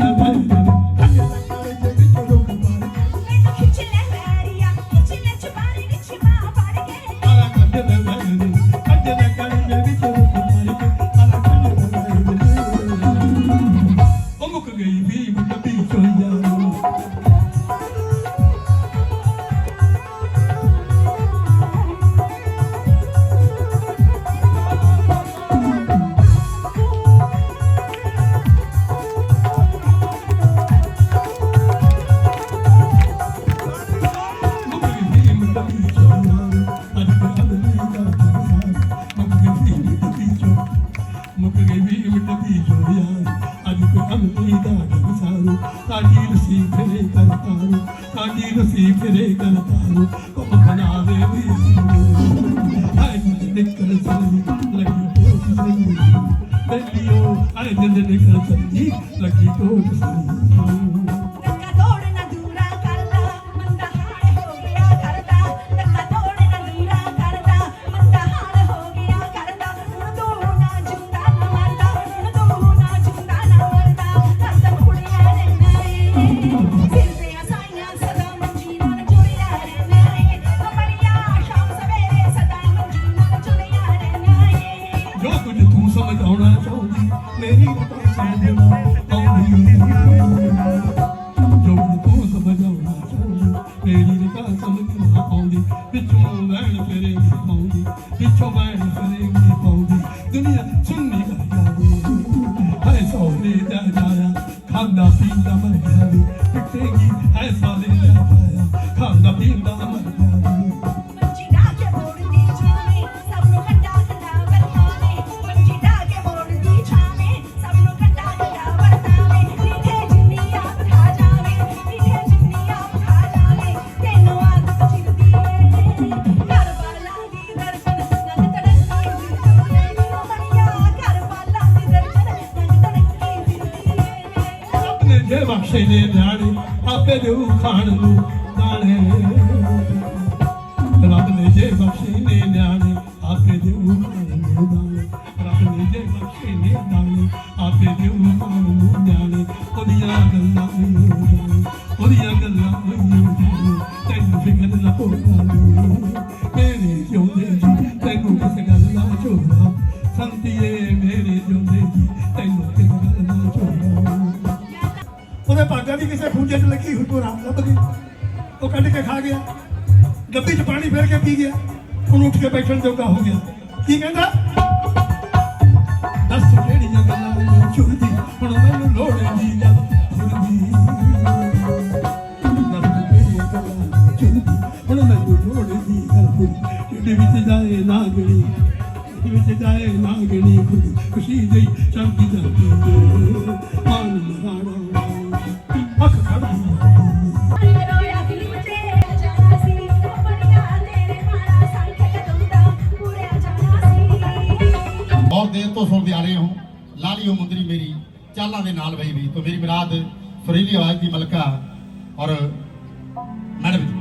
Thank you. 泣き通り ਕਿਸੇ ਦੇ ਦਾਣੇ ਆਪੇ ਦੇਉ ਖਾਣ ਨੂੰ ਦਾਣੇ। ਰੱਬ ਨੇ ਜੇ ਬਖਸ਼ੀ ਨੇ ਨਿਆਣੇ, ਆਪੇ ਦੇਉ ਖਾਣ ਨੂੰ ਦਾਣੇ। ਰੱਬ ਨੇ ਜੇ ਬਖਸ਼ੀ ਨੇ ਦਾਣੇ ਆਪੇ ਦੇਉ ਖਾਣ ਨੂੰ ਦਾਣੇ। ਉਹਦੀਆਂ ਗੱਲਾਂ ਹੋਈਆਂ ਉਹਦੀਆਂ ਗੱਲਾਂ ਹੋਈਆਂ ਤੈਨੂੰ ਫਿਕਰ ਨਾ ਹੋਣਾ ਮੇਰੇ ਜਿਉਂਦੇ ਜੀ, ਤੈਨੂੰ ਕਿਸੇ ਗੱਲ ਨਾ ਝੋਲਾ ਸੰਤੀਏ ਮੇਰੇ ਜਿਉਂਦੇ ਜੀ, ਤੈਨੂੰ ਉਹਦੇ ਭਾਗਾਂ ਦੀ ਕਿਸੇ ਖੂੰਜੇ 'ਚ ਲੱਗੀ ਹੋਈ ਕੋ ਰਾਮ ਲੱਭ ਗਈ ਉਹ ਕੱਢ ਕੇ ਖਾ ਗਿਆ। ਡੱਬੀ 'ਚ ਪਾਣੀ ਫੇਰ ਕੇ ਪੀ ਗਿਆ। ਉਹਨੂੰ ਉੱਠ ਕੇ ਬੈਠਣ ਜੋਗਾ ਹੋ ਗਿਆ। ਕੀ ਕਹਿੰਦਾ? ਦੱਸ ਕਿਹੜੀਆਂ ਗੱਲਾਂ ਮੈਨੂੰ ਚੁਰਦੀ ਹੁਣ ਮੈਨੂੰ ਲੋੜ ਨਹੀਂ ਗੱਲ ਚੁਰਦੀ ਵਿੱਚ ਜਾਏ ਨਾ ਗਣੀ ਖੁਸ਼ੀ ਦੇ ਚੜਦੀ ਜਾਂਦੀ ਮਾਨ ਮਹਾਰਾ ਤੋਂ ਸੁਣਦੇ ਆ ਰਹੇ ਹੋ। ਲਾਲੀਓ ਮੁੰਦਰੀ ਮੇਰੀ, ਚਾਲਾਂ ਦੇ ਨਾਲ ਬਈ ਵੀ ਤੋਂ ਮੇਰੀ ਬਰਾਦ ਫਰੀਲੀ ਆਵਾਜ਼ ਦੀ ਮਲਕਾ ਔਰ ਮੈਡਮ ਜੀ।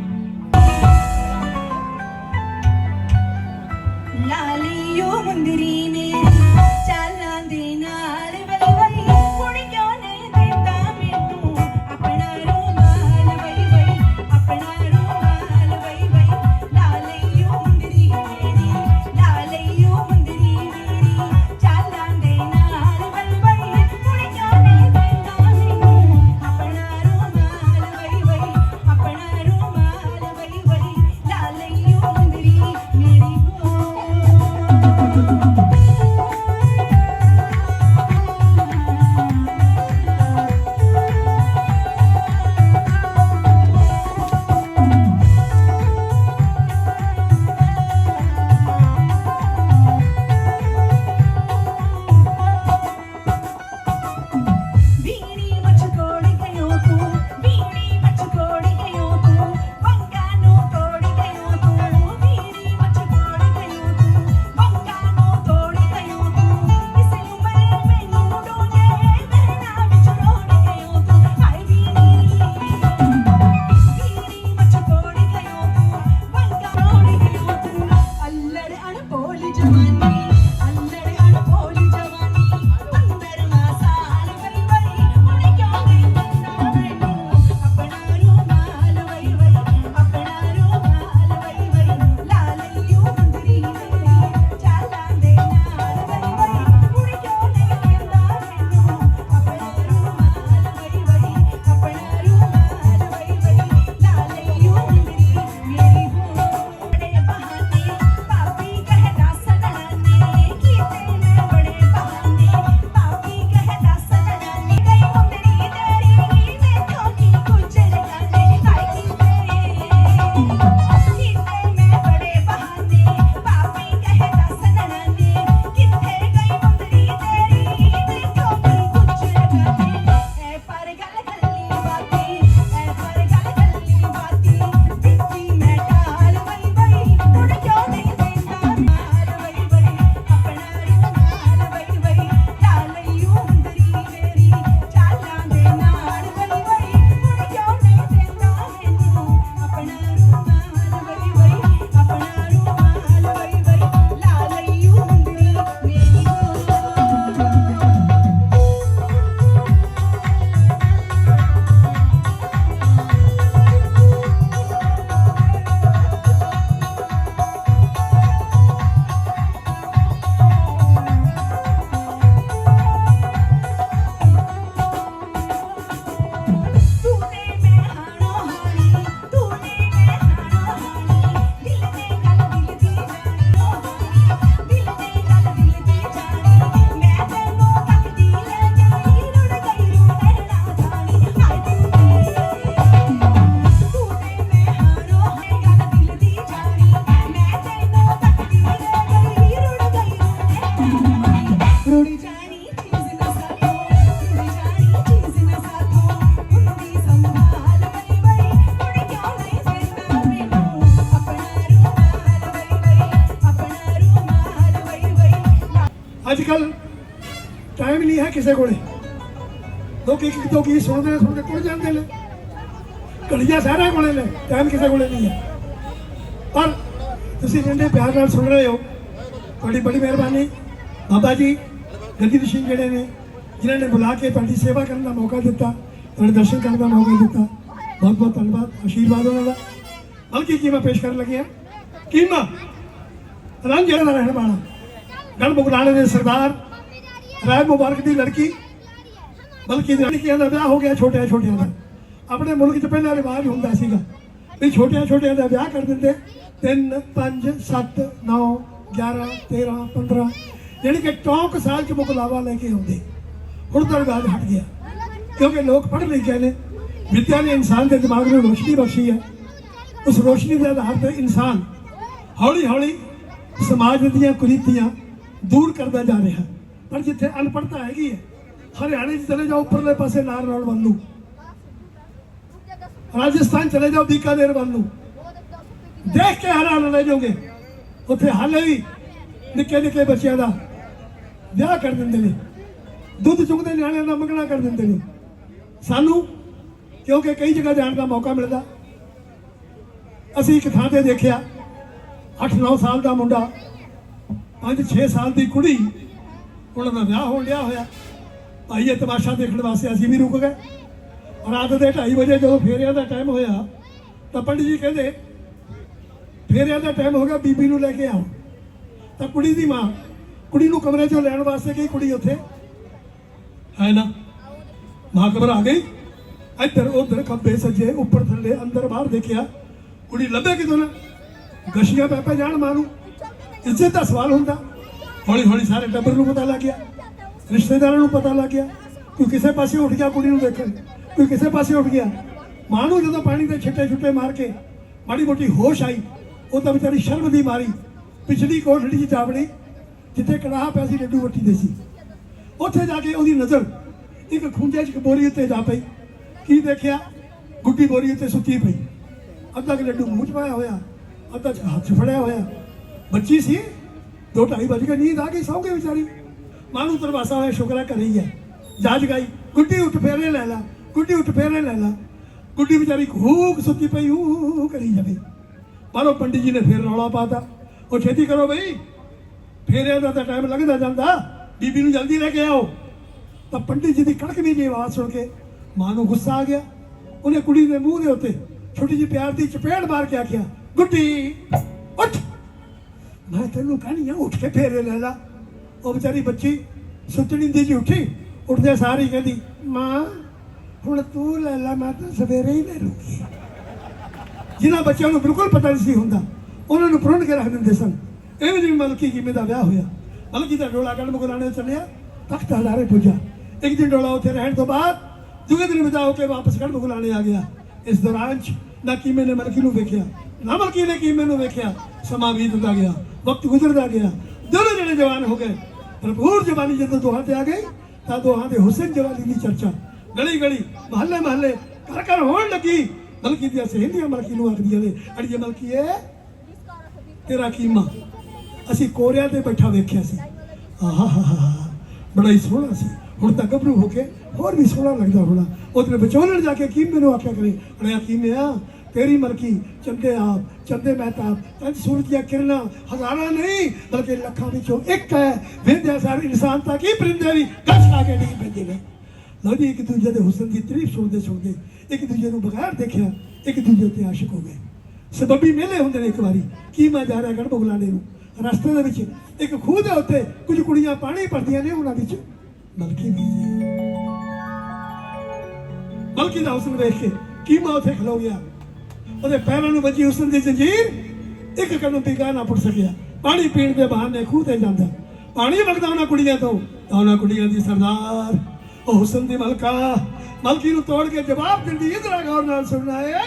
ਲਾਲੀਓ ਮੁੰਦਰੀ ਕਿਸੇ ਕੋਲੇ। ਲੋਕ ਇੱਕ ਇੱਕ ਕੀ ਸੁਣਦੇ ਨੇ, ਸੁਣਦੇ ਕੋਲ ਜਾਂਦੇ ਨੇ। ਘੜੀਆਂ ਸਾਰਿਆਂ ਕੋਲੇ ਨੇ ਟਾਈਮ ਕਿਸੇ ਕੋਲੇ ਨਹੀਂ ਹੈ। ਪਰ ਤੁਸੀਂ ਜਿੰਨੇ ਪਿਆਰ ਨਾਲ ਸੁਣ ਰਹੇ ਹੋ ਤੁਹਾਡੀ ਬੜੀ ਮਿਹਰਬਾਨੀ। ਬਾਬਾ ਜੀ ਗੱਦੀ ਸਿੰਘ ਜਿਹੜੇ ਨੇ ਜਿਨ੍ਹਾਂ ਨੇ ਬੁਲਾ ਕੇ ਤੁਹਾਡੀ ਸੇਵਾ ਕਰਨ ਦਾ ਮੌਕਾ ਦਿੱਤਾ ਤੁਹਾਡੇ ਦਰਸ਼ਨ ਕਰਨ ਦਾ ਮੌਕਾ ਦਿੱਤਾ ਬਹੁਤ ਬਹੁਤ ਧੰਨਵਾਦ ਆਸ਼ੀਰਵਾਦ ਉਹਨਾਂ ਦਾ। ਬਲਕਿ ਕੀ ਮੈਂ ਪੇਸ਼ ਕਰਨ ਲੱਗਿਆ ਕੀਮਾ ਰਾਂਝੇ ਦਾ ਰਹਿਣ ਵਾਲਾ। ਗੜ ਬੁਗਲਾਣੇ ਦੇ ਸਰਦਾਰ ਰਾਏ ਮੁਬਾਰਕ ਦੀ ਲੜਕੀ, ਬਲਕਿ ਲੜਕੀਆਂ ਦਾ ਵਿਆਹ ਹੋ ਗਿਆ ਛੋਟਿਆਂ ਛੋਟਿਆਂ ਦਾ। ਆਪਣੇ ਮੁਲਕ 'ਚ ਪਹਿਲਾਂ ਰਿਵਾਜ ਹੁੰਦਾ ਸੀਗਾ ਵੀ ਛੋਟਿਆਂ ਛੋਟਿਆਂ ਦਾ ਵਿਆਹ ਕਰ ਦਿੰਦੇ। 3 5 7 9 11 13 15 ਜਿਹੜੀ ਕਿ ਟੌਕ ਸਾਲ 'ਚ ਮੁਕਲਾਵਾ ਲੈ ਕੇ ਆਉਂਦੇ। ਹੁਣ ਤਾਂ ਰਿਵਾਜ ਹਟ ਗਿਆ। ਕਿਉਂਕਿ ਲੋਕ ਪੜ੍ਹ ਲਿਖੇ ਨੇ। ਵਿਦਿਆ ਨੇ ਇਨਸਾਨ ਦੇ ਦਿਮਾਗ ਨੂੰ ਰੋਸ਼ਨੀ ਬਖਸ਼ੀ ਹੈ। ਉਸ ਰੋਸ਼ਨੀ ਦੇ ਆਧਾਰ ਤੇ ਇਨਸਾਨ ਹੌਲੀ ਹੌਲੀ ਸਮਾਜ ਦੀਆਂ ਕੁਰੀਤੀਆਂ ਦੂਰ ਕਰਦਾ ਜਾ ਰਿਹਾ। ਪਰ ਜਿੱਥੇ ਅਨਪੜਤਾ ਹੈਗੀ ਹੈ, ਹਰਿਆਣੇ 'ਚ ਚਲੇ ਜਾਓ, ਉੱਪਰਲੇ ਪਾਸੇ ਨਾਰਨੌਲ ਵੱਲ ਨੂੰ। ਰਾਜਸਥਾਨ ਚਲੇ ਜਾਓ, ਬੀਕਾਨੇਰ ਵੱਲ ਨੂੰ। ਦੇਖ ਕੇ ਹੈਰਾਨ ਰਹਿ ਜਾਓਗੇ। ਉੱਥੇ ਹਾਲੇ ਵੀ ਨਿੱਕੇ ਨਿੱਕੇ ਬੱਚਿਆਂ ਦਾ। ਵਿਆਹ ਕਰ ਦਿੰਦੇ ਨੇ। ਦੁੱਧ ਚੁੰਗਦੇ ਨਿਆਣਿਆਂ ਦਾ ਮੰਗਣਾ ਕਰ ਦਿੰਦੇ ਨੇ। ਸਾਨੂੰ, ਕਿਉਂਕਿ ਕਈ ਜਗ੍ਹਾ ਜਾਣ ਦਾ ਮੌਕਾ ਮਿਲਦਾ। ਅਸੀਂ ਇੱਕ ਥਾਂ ਤੇ ਦੇਖਿਆ 8-9 ਸਾਲ ਦਾ ਮੁੰਡਾ 5-6 ਸਾਲ ਦੀ ਕੁੜੀ ਉਹਨਾਂ ਦਾ ਵਿਆਹ ਹੋਣ ਡਿਆ ਹੋਇਆ। ਭਾਈ ਇਹ ਤਮਾਸ਼ਾ ਦੇਖਣ ਵਾਸਤੇ ਅਸੀਂ ਵੀ ਰੁਕ ਗਏ। ਰਾਤ ਦੇ 2:30 ਵਜੇ ਜਦੋਂ ਫੇਰਿਆਂ ਦਾ ਟਾਈਮ ਹੋਇਆ, ਤਾਂ ਪੰਡਿਤ ਜੀ ਕਹਿੰਦੇ, ਫੇਰਿਆਂ ਦਾ ਟਾਈਮ ਹੋ ਗਿਆ, ਬੀਬੀ ਨੂੰ ਲੈ ਕੇ ਆਓ। ਤਾਂ ਕੁੜੀ ਦੀ ਮਾਂ, ਕੁੜੀ ਨੂੰ ਕਮਰੇ 'ਚੋਂ ਲੈਣ ਵਾਸਤੇ ਗਈ ਕੁੜੀ ਉੱਥੇ। ਹੈ ਨਾ? ਮਾਂ ਘਬਰਾ ਗਈ। ਇੱਧਰ ਉੱਧਰ ਖੱਬੇ ਸੱਜੇ ਉੱਪਰ ਥੱਲੇ ਅੰਦਰ ਬਾਹਰ ਦੇਖਿਆ, ਕੁੜੀ ਲੱਭੇ ਕਿਦੋਂ ਨਾ? ਗਸ਼ੀਆਂ ਪੈ ਪੈ ਜਾਣ ਮਾਂ ਨੂੰ। ਇੱਜ਼ਤ ਦਾ ਸਵਾਲ ਹੁੰਦਾ। ਹੌਲੀ ਹੌਲੀ ਸਾਰੇ ਟੱਬਰ ਨੂੰ ਪਤਾ ਲੱਗ ਗਿਆ। ਰਿਸ਼ਤੇਦਾਰਾਂ ਨੂੰ ਪਤਾ ਲੱਗ ਗਿਆ ਕੋਈ ਕਿਸੇ ਪਾਸੇ ਉੱਠ ਗਿਆ ਕੁੜੀ ਨੂੰ ਦੇਖਣ। ਕੋਈ ਕਿਸੇ ਪਾਸੇ ਉੱਠ ਗਿਆ। ਮਾਂ ਨੂੰ ਜਦੋਂ ਪਾਣੀ ਦੇ ਛਿੱਟੇ ਛੁੱਟੇ ਮਾਰ ਕੇ ਮਾੜੀ ਮੋਟੀ ਹੋਸ਼ ਆਈ, ਉਹ ਤਾਂ ਵਿਚਾਰੀ ਸ਼ਰਮ ਦੀ ਮਾਰੀ। ਪਿਛਲੀ ਕੋਠੜੀ 'ਚ ਜਾਵੜੀ ਜਿੱਥੇ ਕੜਾਹ ਪਿਆ ਸੀ ਲੱਡੂ ਵੱਟੀ ਦੇ ਸੀ। ਉੱਥੇ ਜਾ ਕੇ ਉਹਦੀ ਨਜ਼ਰ ਇੱਕ ਖੁੰਝੇ 'ਚ ਬੋਰੀ ਉੱਤੇ ਜਾ ਪਈ। ਕੀ ਦੇਖਿਆ? ਗੁੱਡੀ ਬੋਰੀ ਉੱਤੇ ਸੁੱਤੀ ਪਈ। ਅੱਧਾ ਕਿ ਲੱਡੂ ਮੂੰਹ 'ਚ ਪਾਇਆ ਹੋਇਆ, ਅੱਧਾ 'ਚ ਹੱਥ 'ਚ ਫੜਿਆ ਹੋਇਆ। ਬੱਚੀ ਸੀ? ਦੋ ਢਾਈ ਵਜ ਕੇ ਨੀਂਦ ਆ ਗਈ, ਸੌਂ ਗਈ ਵਿਚਾਰੀ। ਮਾਂ ਤਰਵਾਸਾ ਹੋਇਆ, ਸ਼ੁਕਰ ਹੈ ਹੈ। ਜਾਜ ਗਈ, ਗੁੱਡੀ ਉੱਠ ਫੇਰੇ ਲੈ ਲਾ, ਗੁੱਡੀ ਉੱਠ ਫੇਰੇ ਲੈ ਲਾ। ਗੁੱਡੀ ਵਿਚਾਰੀ ਖੂਬ ਸੁੱਤੀ ਪਈ, ਹੂ ਕਰੀ ਜਾਵੇ ਪਰ ਉਹ ਪੰਡਿਤ ਜੀ ਨੇ ਫੇਰ ਰੌਲਾ ਪਾਤਾ। ਉਹ ਛੇਤੀ ਕਰੋ ਬਈ। ਫੇਰੇ ਦਾ ਤਾਂ ਟਾਈਮ ਲੱਗਦਾ ਜਾਂਦਾ। ਬੀਬੀ ਨੂੰ ਜਲਦੀ ਲੈ ਕੇ ਆਓ। ਤਾਂ ਪੰਡਿਤ ਜੀ ਦੀ ਕੜਕਵੀਂ ਜਿਹੀ ਆਵਾਜ਼ ਸੁਣ ਕੇ ਮਾਂ ਨੂੰ ਗੁੱਸਾ ਆ ਗਿਆ। ਉਹਨੇ ਕੁੜੀ ਦੇ ਮੂੰਹ ਦੇ ਉੱਤੇ ਛੋਟੀ ਜਿਹੀ ਪਿਆਰ ਦੀ ਚਪੇੜ ਮਾਰ ਕੇ ਆਖਿਆ, ਗੁੱਡੀ ਮੈਂ ਤੈਨੂੰ ਕਹਣੀ ਆ, ਉੱਠ ਕੇ ਫੇਰੇ ਲੈ ਲਾ। ਉਹ ਵਿਚਾਰੀ ਬੱਚੀ ਸੁੱਤਣੀ ਦੀ ਜੀ ਉੱਠੀ, ਉੱਠਦੇ ਸਾਰੀ ਕਹਿੰਦੀ, ਮਾਂ, ਹੁਣ ਤੂੰ ਲੈ ਲੈ, ਮੈਂ ਤਾਂ ਸਵੇਰੇ ਹੀ ਲੈ ਲੂੰਗੀ। ਜਿਨ੍ਹਾਂ ਬੱਚਿਆਂ ਨੂੰ ਬਿਲਕੁਲ ਪਤਾ ਨਹੀਂ ਸੀ ਹੁੰਦਾ, ਉਹਨਾਂ ਨੂੰ ਪ੍ਰੁੰਨ ਕੇ ਰੱਖ ਦਿੰਦੇ ਸਨ। ਇਹ ਵੀ ਜਿਵੇਂ ਮਲਕੀ ਕਿਵੇਂ ਦਾ ਵਿਆਹ ਹੋਇਆ। ਮਲਕੀ ਦਾ ਡੋਲਾ ਗੜ ਮੁਗਲਾਣੇ ਚੱਲਿਆ, ਤਖਤ ਹਲਾਰੇ ਪੁੱਜਾ। ਇੱਕ ਦਿਨ ਡੋਲਾ ਉੱਥੇ ਰਹਿਣ ਤੋਂ ਬਾਅਦ, ਦੂਜੇ ਦਿਨ ਵਿਦਾ ਹੋ ਕੇ ਵਾਪਸ ਗੜ ਮੁਗਲਾਣੇ ਆ ਗਿਆ। ਇਸ ਦੌਰਾਨ ਨਾ ਕੀਮੇ ਨੇ ਮਲਕੀ ਨੂੰ ਵੇਖਿਆ, ਨਾ ਮਲਕੀ ਨੇ ਕੀਮੇ ਨੂੰ ਵੇਖਿਆ, ਸਮਾਂ ਬੀਤਦਾ ਗਿਆ। ਵਕਤ ਗੁਜ਼ਰਦਾ ਗਿਆ। ਦੋਨੋਂ ਜਣੇ ਜਵਾਨ ਹੋ ਗਏ। ਭਰਪੂਰ ਜਵਾਨੀ ਜਦੋਂ ਦੋਹਾਂ ਤੇ ਆ ਗਈ, ਤਾਂ ਦੋਹਾਂ ਦੇ ਹੁਸਨ ਜਵਾਨੀ ਦੀ ਚਰਚਾ ਗਲੀ ਗਲੀ, ਮਹੱਲੇ ਮਹੱਲੇ ਘਰ ਘਰ ਹੋਣ ਲੱਗੀ। ਮਲਕੀ ਦੀਆਂ ਸਹੇਲੀਆਂ, ਮਲਕੀ ਨੂੰ ਆਖਦੀਆਂ ਨੇ। ਅੜੀਏ ਮਲਕੀਏ ਤੇਰਾ ਕੀਮਾ ਅਸੀਂ ਕੋਰਿਆਂ ਤੇ ਬੈਠਾ ਵੇਖਿਆ ਸੀ। ਆਹਾ ਬੜਾ ਹੀ ਸੋਹਣਾ ਸੀ। ਹੁਣ ਤਾਂ ਗੱਭਰੂ ਹੋ ਕੇ ਹੋਰ ਵੀ ਸੋਹਣਾ ਲੱਗਦਾ ਹੋਣਾ। ਉਹਦੇ ਵਿਚੋਲਣ ਜਾ ਕੇ ਕੀਮੇ ਨੂੰ ਆਖਿਆ ਕਰੇ? ਅੜਿਆ ਕੀਮਿਆ ਤੇਰੀ ਮਲਕੀ ਚੰਦੇ ਆਪ ਚੰਦੇ ਮਹਿਤਾਬ ਤਨ ਸੂਰਜ ਦੀਆਂ ਕਿਰਨਾਂ ਹਜ਼ਾਰਾਂ ਨਹੀਂ, ਬਲਕਿ ਲੱਖਾਂ ਵਿੱਚੋਂ ਇੱਕ ਹੈ। ਵਿੰਦਿਆ ਸਾਰੇ ਇਨਸਾਨ ਤਾਂ ਕੀ ਪਰਿੰਦੇ ਵੀ? ਗੱਛ ਲਾ ਕੇ ਨਹੀਂ ਪੈਂਦੇ ਨੇ। ਲਓ ਜੀ, ਇੱਕ ਦੂਜੇ ਦੇ ਹੁਸਨ ਦੀ ਤਾਰੀਫ ਸੁਣਦੇ ਸੁਣਦੇ, ਇੱਕ ਦੂਜੇ ਨੂੰ ਬਗੈਰ ਦੇਖਿਆ, ਇੱਕ ਦੂਜੇ ਉੱਤੇ ਆਸ਼ਿਕ ਹੋ ਗਏ। ਸਬੱਬੀ ਮੇਲੇ ਹੁੰਦੇ ਨੇ ਇੱਕ ਵਾਰੀ ਕੀ ਮੈਂ ਜਾ ਰਿਹਾ ਗੜ ਬਗਲਾਣੇ ਨੂੰ। ਰਸਤੇ ਦੇ ਵਿੱਚ ਇੱਕ ਖੂਹ ਦੇ ਉੱਤੇ ਕੁਝ ਕੁੜੀਆਂ ਪਾਣੀ ਭਰਦੀਆਂ ਨੇ ਉਹਨਾਂ ਵਿੱਚ। ਮਲਕੀ ਵੀ ਮਲਕੀ ਦਾ ਹੁਸਨ ਵੇਖ ਕੇ ਕੀ ਮੈਂ ਉੱਥੇ ਖਲੋ ਗਿਆ। ਉਹਦੇ ਪੈਰਾਂ ਨੂੰ ਵੱਜੀ ਹੁਸਨ ਦੀ ਜ਼ੰਜੀਰ ਇੱਕ ਕਦਮ ਵੀ ਨਾ ਪੁੱਟ ਸਕਿਆ। ਪਾਣੀ ਪੀਣ ਦੇ ਬਹਾਨੇ ਖੂਹ ਤੇ ਜਾਂਦਾ। ਪਾਣੀ ਮੰਗਦਾ ਉਹਨਾਂ ਕੁੜੀਆਂ ਤੋਂ। ਤਾਂ ਉਹਨਾਂ ਕੁੜੀਆਂ ਦੀ ਸਰਦਾਰ, ਉਹ ਹੁਸਨ ਦੀ ਮਲਕਾ, ਮਲਕੀ ਨੂੰ ਤੋੜ ਕੇ ਜਵਾਬ ਦਿੰਦੀ ਇਧਰ ਗੌਰ ਨਾਲ ਸੁਣਨਾ ਹੈ।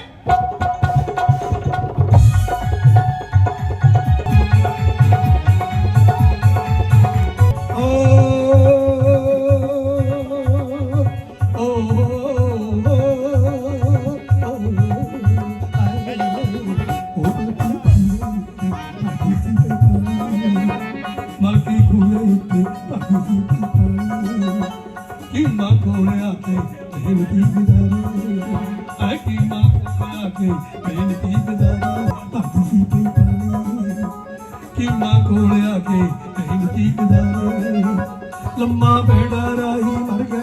ਕੋਲ ਆ ਕੇ ਕਹੀਂ ਦੀ ਲੰਮਾ ਬੇੜਾ ਰਾਹੀ ਮਰ ਗਿਆ